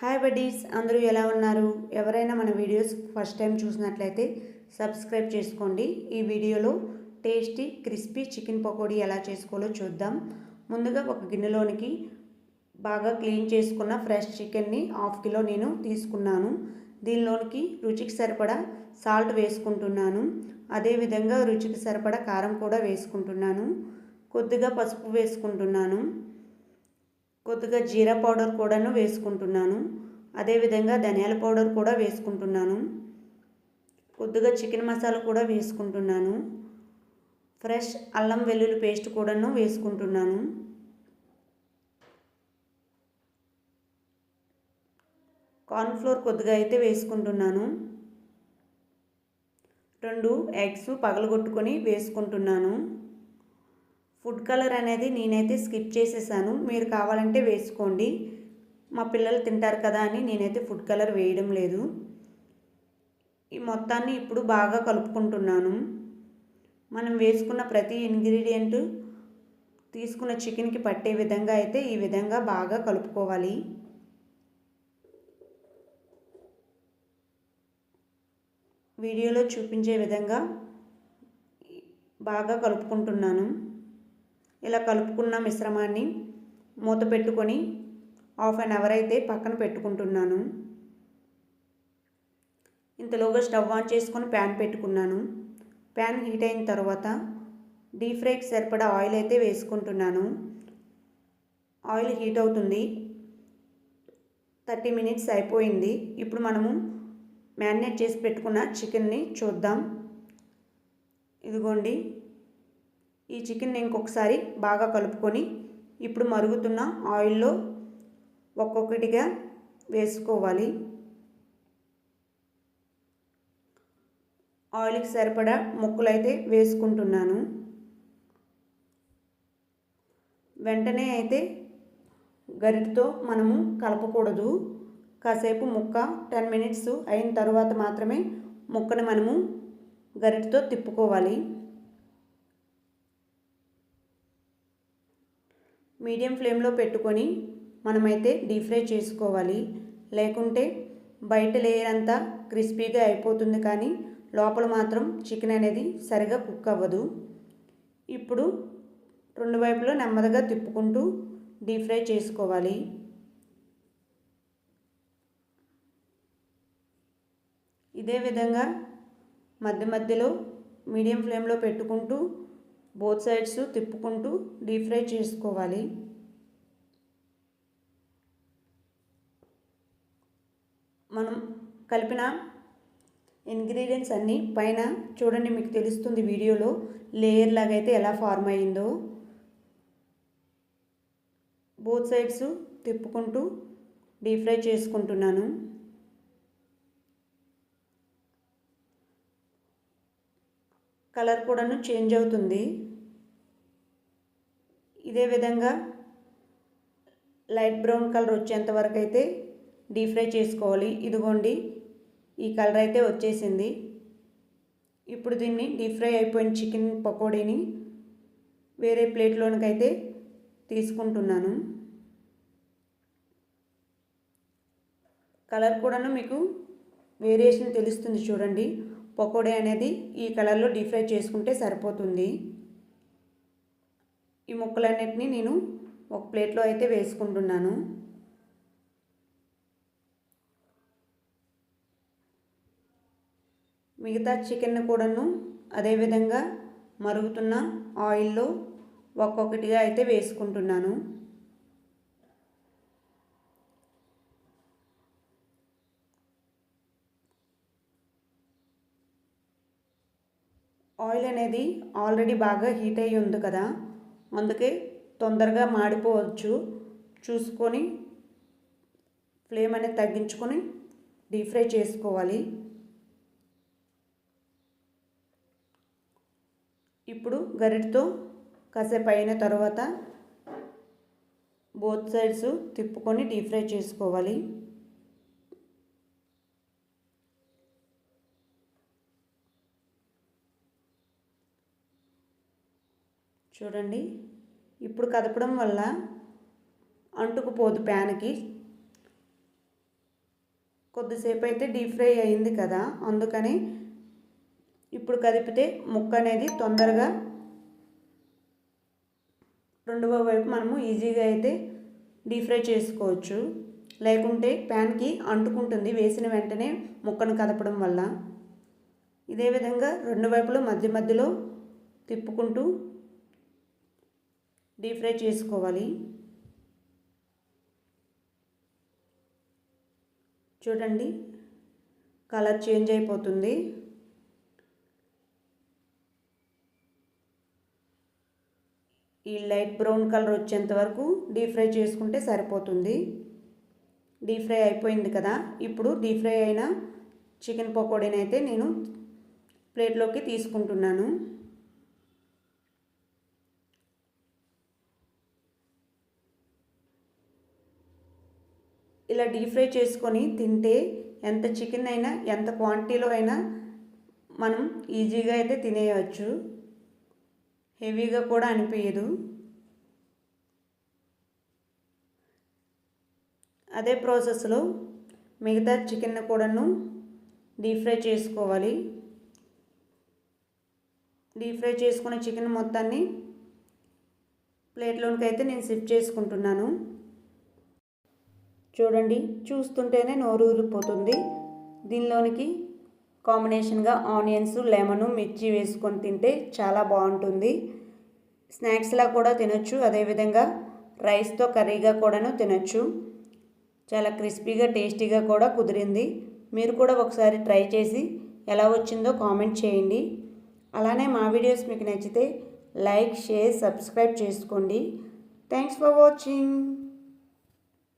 Hi buddies అందరూ ఎలా ఉన్నారు? ఎవరైనా మన వీడియోస్ ఫస్ట్ టైం చూసినట్లయితే సబ్స్క్రైబ్ చేసుకోండి. ఈ వీడియోలో టేస్టీ క్రిస్పీ చికెన్ పకోడీ ఎలా చేసుకోవాలో చూద్దాం. ముందుగా ఒక గిన్నెలోనికి బాగా క్లీన్ చేసుకున్న ఫ్రెష్ చికెన్ని హాఫ్ కిలో నేను తీసుకున్నాను. దీనిలోనికి రుచికి సరిపడా సాల్ట్ వేసుకుంటున్నాను. అదేవిధంగా రుచికి సరిపడా కారం కూడా వేసుకుంటున్నాను. కొద్దిగా పసుపు వేసుకుంటున్నాను. కొద్దిగా జీరా పౌడర్ కూడాను వేసుకుంటున్నాను. అదేవిధంగా ధనియాల పౌడర్ కూడా వేసుకుంటున్నాను. కొద్దిగా చికెన్ మసాలా కూడా వేసుకుంటున్నాను. ఫ్రెష్ అల్లం వెల్లుల్లి పేస్ట్ కూడాను వేసుకుంటున్నాను. కార్న్ఫ్లోర్ కొద్దిగా అయితే వేసుకుంటున్నాను. రెండు ఎగ్స్ పగలగొట్టుకొని వేసుకుంటున్నాను. ఫుడ్ కలర్ అనేది నేనైతే స్కిప్ చేసేసాను. మీరు కావాలంటే వేసుకోండి. మా పిల్లలు తింటారు కదా అని నేనైతే ఫుడ్ కలర్ వేయడం లేదు. ఈ మొత్తాన్ని ఇప్పుడు బాగా కలుపుకుంటున్నాను. మనం వేసుకున్న ప్రతి ఇంగ్రీడియంట్ తీసుకున్న చికెన్కి పట్టే విధంగా అయితే ఈ విధంగా బాగా కలుపుకోవాలి. వీడియోలో చూపించే విధంగా బాగా కలుపుకుంటున్నాను. ఇలా కలుపుకున్న మిశ్రమాన్ని మూత పెట్టుకొని హాఫ్ అన్ అవర్ అయితే పక్కన పెట్టుకుంటున్నాను. ఇంతలోగా స్టవ్ ఆన్ చేసుకొని ప్యాన్ పెట్టుకున్నాను. ప్యాన్ హీట్ అయిన తర్వాత డీప్ ఫ్రైకి సరిపడా ఆయిల్ అయితే వేసుకుంటున్నాను. ఆయిల్ హీట్ అవుతుంది. థర్టీ మినిట్స్ అయిపోయింది. ఇప్పుడు మనము మ్యారినేట్ చేసి పెట్టుకున్న చికెన్ని చూద్దాం. ఇదిగోండి. ఈ చికెన్ ఇంకొకసారి బాగా కలుపుకొని ఇప్పుడు మరుగుతున్న ఆయిల్లో ఒక్కొక్కటిగా వేసుకోవాలి. ఆయిల్కి సరిపడా ముక్కలు అయితే వేసుకుంటున్నాను. వెంటనే అయితే గరిటతో మనము కలపకూడదు. కాసేపు ముక్క టెన్ మినిట్స్ అయిన తర్వాత మాత్రమే ముక్కను మనము గరిటతో తిప్పుకోవాలి. మీడియం ఫ్లేమ్లో పెట్టుకొని మనమైతే డీప్ ఫ్రై చేసుకోవాలి. లేకుంటే బయట లేయర్ అంతా క్రిస్పీగా అయిపోతుంది కానీ లోపల మాత్రం చికెన్ అనేది సరిగా కుక్ అవ్వదు. ఇప్పుడు రెండు వైపులో నెమ్మదిగా తిప్పుకుంటూ డీప్ ఫ్రై చేసుకోవాలి. ఇదే విధంగా మధ్య మధ్యలో మీడియం ఫ్లేమ్లో పెట్టుకుంటూ బోత్ సైడ్స్ తిప్పుకుంటూ డీప్ ఫ్రై చేసుకోవాలి. మనం కలిపిన ఇంగ్రీడియంట్స్ అన్నీ పైన చూడండి మీకు తెలుస్తుంది వీడియోలో లేయర్ లాగా అయితే ఎలా ఫార్మ్ అయ్యిందో బోత్ సైడ్స్ తిప్పుకుంటూ డీప్ ఫ్రై చేసుకుంటున్నాను. కలర్ కూడాను చేంజ్ అవుతుంది. ఇదే విధంగా లైట్ బ్రౌన్ కలర్ వచ్చేంత వరకు అయితే డీప్ ఫ్రై చేసుకోవాలి. ఇదిగోండి ఈ కలర్ అయితే వచ్చేసింది. ఇప్పుడు దీన్ని డీప్ ఫ్రై అయిపోయిన చికెన్ పకోడీని వేరే ప్లేట్లోనికైతే తీసుకుంటున్నాను. కలర్ కూడాను మీకు వేరియేషన్ తెలుస్తుంది చూడండి. పకోడీ అనేది ఈ కలర్లో డీప్ ఫ్రై చేసుకుంటే సరిపోతుంది. ఈ ముక్కలన్నిటినీ నేను ఒక ప్లేట్లో అయితే వేసుకుంటున్నాను. మిగతా చికెన్ కూడాను అదేవిధంగా మరుగుతున్న ఆయిల్లో ఒక్కొక్కటిగా అయితే వేసుకుంటున్నాను. ఆయిల్ అనేది ఆల్రెడీ బాగా హీట్ అయ్యి ఉంది కదా అందుకే తొందరగా మాడిపోవచ్చు. చూసుకొని ఫ్లేమ్ అనేది తగ్గించుకొని డీప్ ఫ్రై చేసుకోవాలి. ఇప్పుడు గరిటతో కాసేపు అయిన తర్వాత బోత్ సైడ్స్ తిప్పుకొని డీప్ ఫ్రై చేసుకోవాలి. చూడండి. ఇప్పుడు కదపడం వల్ల అంటుకుపోదు ప్యాన్కి. కొద్దిసేపు అయితే డీప్ ఫ్రై అయింది కదా అందుకని ఇప్పుడు కదిపితే ముక్క అనేది తొందరగా రెండవ వైపు మనము ఈజీగా అయితే డీప్ ఫ్రై చేసుకోవచ్చు. లేకుంటే ప్యాన్కి అంటుకుంటుంది వేసిన వెంటనే ముక్కను కదపడం వల్ల. ఇదే విధంగా రెండు వైపులు మధ్య మధ్యలో తిప్పుకుంటూ డీప్ ఫ్రై చేసుకోవాలి. చూడండి కలర్ చేంజ్ అయిపోతుంది. ఈ లైట్ బ్రౌన్ కలర్ వచ్చేంత వరకు డీప్ ఫ్రై చేసుకుంటే సరిపోతుంది. డీప్ ఫ్రై అయిపోయింది కదా ఇప్పుడు డీప్ ఫ్రై అయిన చికెన్ పకోడీని అయితే నేను ప్లేట్లోకి తీసుకుంటున్నాను. ఇలా డీప్ ఫ్రై చేసుకొని తింటే ఎంత చికెన్ అయినా ఎంత క్వాంటిటీలో అయినా మనం ఈజీగా అయితే తినేయవచ్చు. హెవీగా కూడా అనిపించదు అదే ప్రాసెస్లో మిగతా చికెన్ కూడాను డీప్ ఫ్రై చేసుకోవాలి. డీప్ ఫ్రై చేసుకున్న చికెన్ మొత్తాన్ని ప్లేట్లోనికి అయితే నేను షిఫ్ట్ చేసుకుంటున్నాను. చూడండి చూస్తుంటేనే నోరు ఊరిపోతుంది. దీనిలోనికి కాంబినేషన్గా ఆనియన్స్ లెమను మిర్చి వేసుకొని తింటే చాలా బాగుంటుంది. స్నాక్స్లా కూడా తినొచ్చు అదేవిధంగా రైస్తో కర్రీగా కూడాను తినొచ్చు. చాలా క్రిస్పీగా టేస్టీగా కూడా కుదిరింది. మీరు కూడా ఒకసారి ట్రై చేసి ఎలా వచ్చిందో కామెంట్ చేయండి. అలానే మా వీడియోస్ మీకు నచ్చితే లైక్ షేర్ సబ్స్క్రైబ్ చేసుకోండి. Thanks for watching.